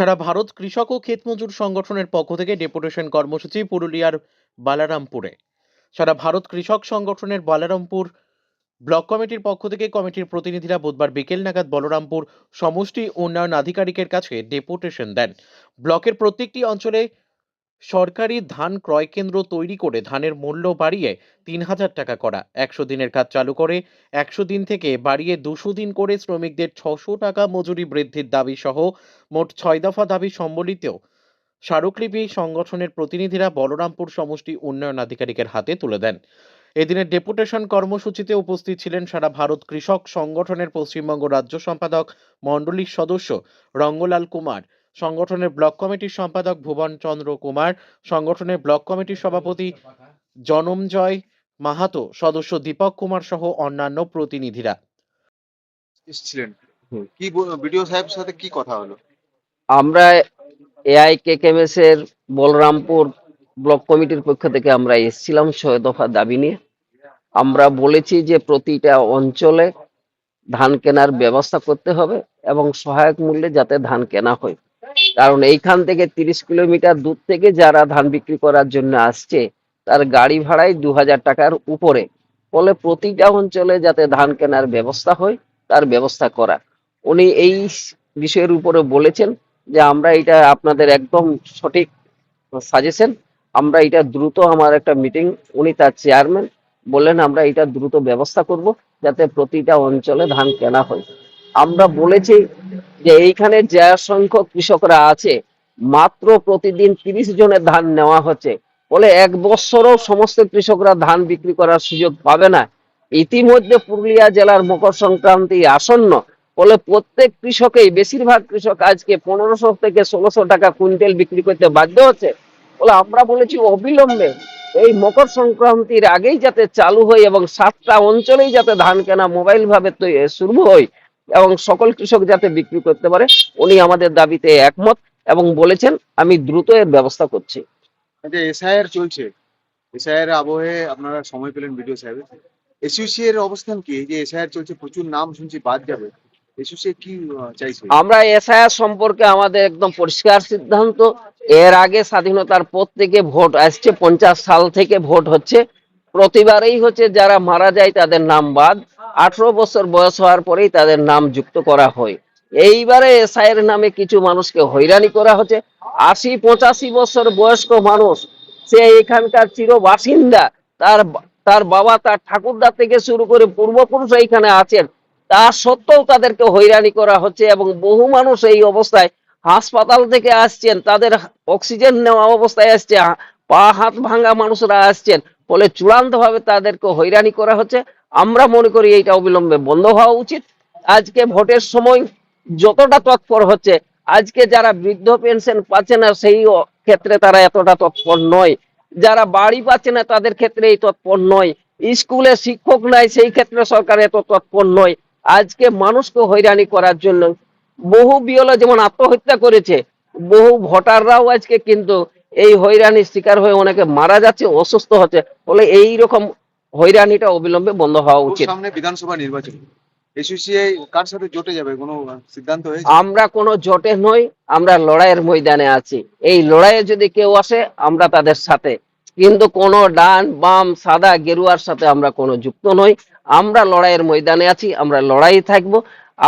সারা ভারত কৃষক ও ক্ষেতমজুর সংগঠনের পক্ষ থেকে ডেপুটেশন কর্মসূচি পুরুলিয়ার বালারামপুরে। সারা ভারত কৃষক সংগঠনের বালারামপুর ব্লক কমিটির পক্ষ থেকে কমিটির প্রতিনিধিরা বুধবার বিকেল নাগাদ বলরামপুর সমষ্টি উন্নয়ন আধিকারিকের কাছে ডেপুটেশন দেন। ব্লকের প্রত্যেকটি অঞ্চলে সরকারি ধান ক্রয় কেন্দ্র তৈরি করে ধানের মূল্য বাড়িয়ে তিন হাজার টাকা করা। একশো দিনের কাজ চালু করে একশো দিন থেকে বাড়িয়ে দুশো দিন করে শ্রমিকদের ছশো টাকা মজুরি বৃদ্ধির দাবি সহ মোট ছয় দফা দাবি সম্বলিত স্মারকলিপি সংগঠনের প্রতিনিধিরা বলরামপুর সমষ্টি উন্নয়ন আধিকারিকের হাতে তুলে দেন। এদিনের ডেপুটেশন কর্মসূচিতে উপস্থিত ছিলেন সারা ভারত কৃষক সংগঠনের পশ্চিমবঙ্গ রাজ্য সম্পাদক মণ্ডলীর সদস্য রঙ্গলাল কুমার সংগঠনের ব্লক কমিটির সম্পাদক ভুবন চন্দ্র কুমার সংগঠনের ব্লক কমিটির সভাপতি জনমজয় মাহাতো সদস্য দীপক কুমার সহ অন্যান্য প্রতিনিধিরা। এসেছিলেন। কি ভিডিও সাহেবের সাথে কি কথা হলো? আমরা এআই কেকেমএস এর বলরামপুর ব্লক কমিটির পক্ষ থেকে আমরা এসেছিলাম ছয় দফা দাবি নিয়ে। আমরা বলেছি যে প্রতিটা অঞ্চলে ধান কেনার ব্যবস্থা করতে হবে এবং সহায়ক মূল্যে যাতে ধান কেনা হয়। কারণ এইখান থেকে তিরিশ কিলোমিটার দূর থেকে যারা ধান বিক্রি করার জন্য আসছে, তার গাড়ি ভাড়ায় দু হাজার টাকার উপরে। ফলে প্রতিটা অঞ্চলে যাতে ধান কেনার ব্যবস্থা হয়, তার ব্যবস্থা করা উনি এই বিষয়ের উপরে বলেছেন যে, আমরা এটা আপনাদের একদম সঠিক সাজেশন। আমরা এটা দ্রুত আমার একটা মিটিং, উনি তার চেয়ারম্যান, বললেন আমরা এটা দ্রুত ব্যবস্থা করব যাতে প্রতিটা অঞ্চলে ধান কেনা হয়। আমরা বলেছি যে এইখানে যে সংখ্যক কৃষকরা আছে, মাত্র প্রতিদিন তিরিশ জনের ধান নেওয়া হচ্ছে। বলে এক বছরও সমস্ত কৃষকরা ধান বিক্রি করার সুযোগ পাবে না। ইতিমধ্যে পুরুলিয়া জেলার মকর সংক্রান্তি আসন্ন। ফলে প্রত্যেক কৃষকেই, বেশিরভাগ কৃষক আজকে পনেরোশো থেকে ষোলোশো টাকা কুইন্টাল বিক্রি করতে বাধ্য হচ্ছে। বলে আমরা বলেছি অবিলম্বে এই মকর সংক্রান্তির আগেই যাতে চালু হয় এবং সাতটা অঞ্চলেই যাতে ধান কেনা মোবাইল ভাবে শুরু হয়। এবং সকল কৃষক যাতে বিক্রি করতে পারে উনি আমাদের দাবিতে একমত এবং বলেছেন আমি দ্রুত এর ব্যবস্থা করছি। এসআইআর চলছে। এসআইআর আবহে আপনারা সময় পেলেন ভিডিও সাহেবের। এসইউসি এর অবস্থান কি? যে এসআইআর চলছে প্রচুর নাম শুনছি বাদ যাবে। এসইউসি কি চাইছে? আমরা এসআইআর সম্পর্কে আমাদের একদম পরিষ্কার সিদ্ধান্ত। এর আগে স্বাধীনতার পর থেকে ভোট আসছে পঞ্চাশ সাল থেকে ভোট হচ্ছে। প্রতিবারেই হচ্ছে যারা মারা যায় তাদের নাম বাদ। আঠারো বছর বয়স হওয়ার পরেই তাদের নাম যুক্ত করা হয়। এইবারে এসআইয়ের নামে কিছু মানুষকে হয়রানি করা হচ্ছে। আশি পঁচাশি বছর বয়স্ক মানুষ, সে এখানকার চির বাসিন্দা, তার তার বাবা তার ঠাকুরদা থেকে শুরু করে পূর্বপুরুষ এইখানে আছেন। তা সত্ত্বেও তাদেরকে হয়রানি করা হচ্ছে এবং বহু মানুষ এই অবস্থায় হাসপাতাল থেকে আসছেন। তাদের অক্সিজেন নেওয়া অবস্থায় আসছে, পা হাত ভাঙা মানুষরা আসছেন। ফলে চূড়ান্ত ভাবে তাদেরকে হয়রানি করা হচ্ছে। আমরা মনে করি এইটা অবিলম্বে বন্ধ হওয়া উচিত। আজকে ভোটের সময় যতটা তৎপর হচ্ছে, আজকে যারা বৃদ্ধ পেনশন পাচ্ছে না, সেই ক্ষেত্রে তারা এতটা তৎপর নয়। যারা বাড়ি পাচ্ছে না, তাদের ক্ষেত্রে এই তৎপর নয়। স্কুলে শিক্ষক নাই, সেই ক্ষেত্রে সরকার এত তৎপর নয়। আজকে মানুষকে হয়রানি করার জন্য বহু বিয়লা যেমন আত্মহত্যা করেছে, বহু ভোটাররাও আজকে কিন্তু এই হয়রানির শিকার হয়ে অনেকে মারা যাচ্ছে, অসুস্থ হচ্ছে। ফলে এই রকম হয়রানিটা অবিলম্বে বন্ধ হওয়া উচিত। সামনে বিধানসভা নির্বাচন। এসইউসি কার সাথে জোটে যাবে? কোনো সিদ্ধান্ত হয়েছে? আমরা কোনো জোটে নই আমরা লড়াইয়ের ময়দানে আছি। এই লড়াইয়ে যদি কেউ আসে আমরা তাদের সাথে। কিন্তু কোনো ডান বাম সাদা গেরুয়ার সাথে আমরা কোনো যুক্ত নই। আমরা লড়াইয়ের ময়দানে আছি আমরা লড়াই থাকব।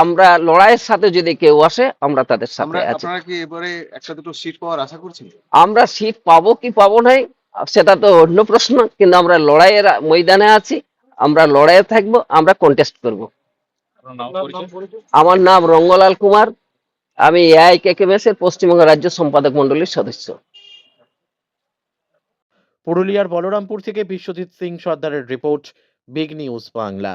আমরা লড়াইয়ের সাথে যদি কেউ আসে আমরা তাদের সাথে আছি। আপনারা কি এবারে একটা দুটো সিট পাওয়ার আশা করছেন? আমরা সিট পাবো কি পাবো নাই সেটা তো অন্য প্রশ্ন কিন্তু আমরা লড়াইয়ের ময়দানে আছি আমরা লড়াইয়ে থাকব আমরা কন্টেস্ট করব। আমার নাম রঙ্গলাল কুমার আমি এআই কে এর পশ্চিমবঙ্গ রাজ্য সম্পাদক মন্ডলীর সদস্য। পুরুলিয়ার বলরামপুর থেকে বিশ্বজিৎ সিং সর্দারের রিপোর্ট বিগ নিউজ বাংলা।